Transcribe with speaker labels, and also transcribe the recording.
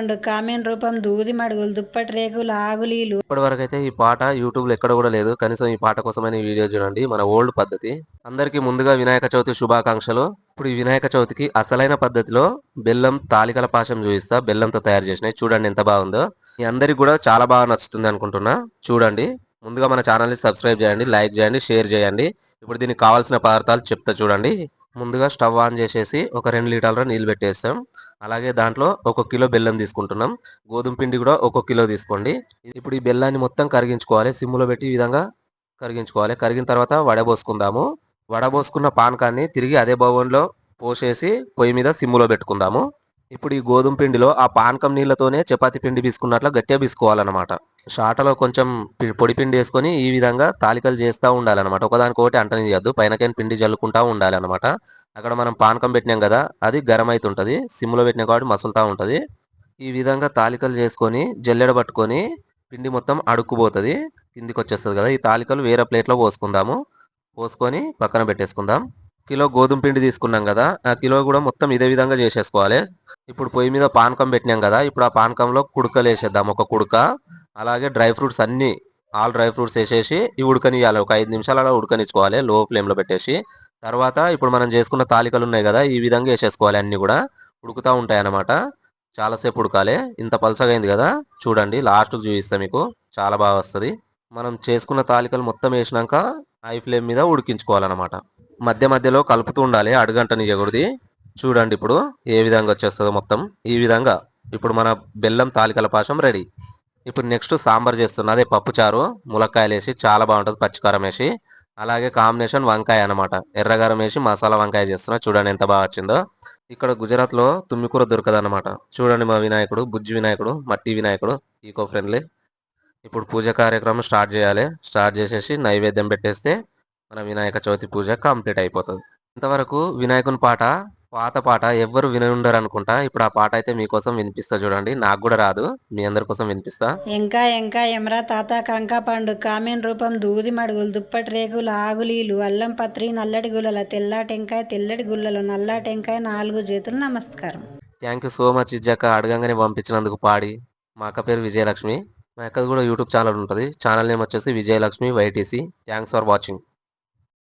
Speaker 1: And కామెన్ రూపం దూది మడుగులు దుప్పటి రేకులు ఆగులీలు.
Speaker 2: ఇప్పటి వరకు అయితే ఈ పాట యూట్యూబ్లో ఎక్కడ కూడా లేదు. కనీసం ఈ పాట కోసమైన ఈ వీడియో చూడండి. మన ఓల్డ్ పద్ధతి. అందరికీ ముందుగా వినాయక చవితి శుభాకాంక్షలు. ఇప్పుడు ఈ వినాయక చవితికి అసలైన పద్ధతిలో బెల్లం తాలికల పాశం చూపిస్తా. బెల్లంతో తయారు చేసినాయి చూడండి ఎంత బాగుందో. మీ అందరికి కూడా చాలా బాగా నచ్చుతుంది అనుకుంటున్నా. చూడండి. ముందుగా మన ఛానల్ని సబ్స్క్రైబ్ చేయండి. లైక్ చేయండి. షేర్ చేయండి. ఇప్పుడు దీనికి కావాల్సిన పదార్థాలు చెప్తా చూడండి. ముందుగా స్టవ్ ఆన్ చేసేసి ఒక రెండు లీటర్ల నీళ్ళు పెట్టేస్తాం. అలాగే దాంట్లో ఒక కిలో బెల్లం తీసుకుంటున్నాం. గోధుమ పిండి కూడా ఒక కిలో తీసుకోండి. ఇప్పుడు ఈ బెల్లాన్ని మొత్తం కరిగించుకోవాలి. సిమ్ములో పెట్టి ఈ విధంగా కరిగించుకోవాలి. కరిగిన తర్వాత వడబోసుకుందాము. వడబోసుకున్న పానకాన్ని తిరిగి అదే బౌన్లో పోసేసి పొయ్యి మీద సిమ్ములో పెట్టుకుందాము. ఇప్పుడు ఈ గోధుమ పిండిలో ఆ పానకం నీళ్ళతోనే చపాతి పిండి బీసుకున్నట్లు గట్టిగా బీసుకోవాలన్నమాట. షాటలో కొంచెం పి- పొడి పిండి వేసుకొని ఈ విధంగా తాలికలు చేస్తూ ఉండాలన్నమాట. ఒకదానికొకటి అంటనియద్దు పైనకైనా పిండి జల్లుకుంటూ ఉండాలన్నమాట. అక్కడ మనం పానకం పెట్టినాం కదా అది గరం అవుతుంటుంది సిమ్లో పెట్టిన కాబట్టి మసులుతూ ఉంటుంది. ఈ విధంగా తాలికలు చేసుకొని జల్లెడ పట్టుకొని పిండి మొత్తం అడుక్కుపోతుంది. కిందికి వచ్చేస్తుంది కదా. ఈ తాలికలు వేరే ప్లేట్లో పోసుకుందాము. పోసుకొని పక్కన పెట్టేసుకుందాం. కిలో గోధుమ పిండి తీసుకున్నాం కదా ఆ కిలో కూడా మొత్తం ఇదే విధంగా చేసేసుకోవాలి. ఇప్పుడు పొయ్యి మీద పానకం పెట్టినాం కదా ఇప్పుడు ఆ పానకంలో కుడకలు వేసేద్దాం. ఒక కుడక. అలాగే డ్రై ఫ్రూట్స్ అన్ని ఆల్ డ్రై ఫ్రూట్స్ వేసేసి ఈ ఉడకనియాలి ఒక ఐదు నిమిషాలు అలా ఉడకనిచ్చుకోవాలి లో ఫ్లేమ్లో పెట్టేసి. తర్వాత ఇప్పుడు మనం చేసుకున్న తాలికలు ఉన్నాయి కదా ఈ విధంగా వేసేసుకోవాలి అన్నీ కూడా. ఉడుకుతూ ఉంటాయి అన్నమాట చాలాసేపు ఉడకాలి. ఇంత పలసగైంది అయింది కదా చూడండి. లాస్ట్కి చూపిస్తే మీకు. చాలా బాగా వస్తుంది. మనం చేసుకున్న తాలికలు మొత్తం వేసినాక హై ఫ్లేమ్ మీద ఉడికించుకోవాలన్నమాట. మధ్య మధ్యలో కలుపుతూ ఉండాలి. అడుగంటనియకూడదు చూడండి ఇప్పుడు ఏ విధంగా వచ్చేస్తుందో మొత్తం. ఈ విధంగా. ఇప్పుడు మన బెల్లం తాలికల పాశం రెడీ. ఇప్పుడు నెక్స్ట్ సాంబార్ చేస్తున్నా. అదే పప్పుచారు ములక్కాయలు వేసి చాలా బాగుంటుంది పచ్చికారం వేసి. అలాగే కాంబినేషన్ వంకాయ అన్నమాట. ఎర్రగారం వేసి మసాలా వంకాయ చేస్తున్నా. చూడండి ఎంత బాగా వచ్చిందో. ఇక్కడ గుజరాత్లో తుమ్మికూర దొరకదు అనమాట చూడండి మా వినాయకుడు బుజ్జి వినాయకుడు మట్టి వినాయకుడు ఈకో ఫ్రెండ్లీ ఇప్పుడు పూజ కార్యక్రమం స్టార్ట్ చేయాలి. స్టార్ట్ చేసేసి నైవేద్యం పెట్టేస్తే మన వినాయక చవితి పూజ కంప్లీట్ అయిపోతుంది. ఇంతవరకు వినాయకుని పాట పాత పాట ఎవ్వరు విని ఉండరు అనుకుంటా ఇప్పుడు ఆ పాట అయితే మీకోసం వినిపిస్తా చూడండి. నాకు కూడా రాదు. మీ అందరి కోసం వినిపిస్తా.
Speaker 1: ఎంకా ఎంకా ఎమరా తాత కంకా పండు కామెన్ రూపం దూది మడుగులు దుప్పటి రేకులు ఆగులీలు అల్లం పత్రి నల్లటి గుల్లల తెల్ల టెంకాయ తెల్లటి గుల్లలు నల్ల టెంకాయ నాలుగు చేతులు నమస్కారం.
Speaker 2: థ్యాంక్ యూ సో మచ్ ఇజ్జాక అడగంగానే పంపించినందుకు పాడి. మా అక్క పేరు విజయలక్ష్మి. మా అక్కది కూడా యూట్యూబ్ ఛానల్ ఉంటుంది. ఛానల్ నేమ్ వచ్చేసి Vijayalakshmi YTC. Thanks for watching